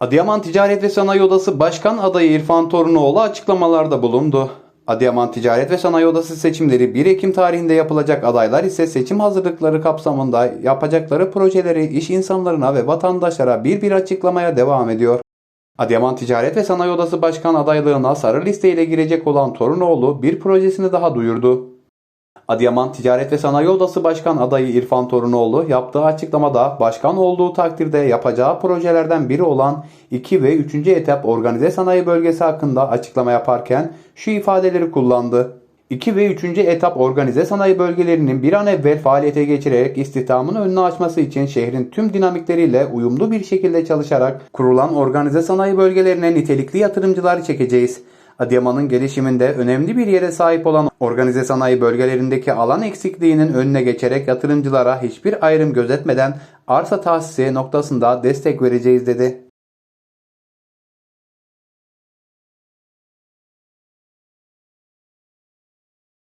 Adıyaman Ticaret ve Sanayi Odası Başkan adayı İrfan Torunoğlu açıklamalarda bulundu. Adıyaman Ticaret ve Sanayi Odası seçimleri 1 Ekim tarihinde yapılacak adaylar ise seçim hazırlıkları kapsamında yapacakları projeleri iş insanlarına ve vatandaşlara bir bir açıklamaya devam ediyor. Adıyaman Ticaret ve Sanayi Odası Başkan adaylığına sarı listeyle girecek olan Torunoğlu bir projesini daha duyurdu. Adıyaman Ticaret ve Sanayi Odası Başkan adayı İrfan Torunoğlu yaptığı açıklamada başkan olduğu takdirde yapacağı projelerden biri olan 2 ve 3. etap organize sanayi bölgesi hakkında açıklama yaparken şu ifadeleri kullandı. 2 ve 3. etap organize sanayi bölgelerinin bir an evvel faaliyete geçirerek istihdamın önünü açması için şehrin tüm dinamikleriyle uyumlu bir şekilde çalışarak kurulan organize sanayi bölgelerine nitelikli yatırımcılar çekeceğiz. Adıyaman'ın gelişiminde önemli bir yere sahip olan organize sanayi bölgelerindeki alan eksikliğinin önüne geçerek yatırımcılara hiçbir ayrım gözetmeden arsa tahsisi noktasında destek vereceğiz dedi.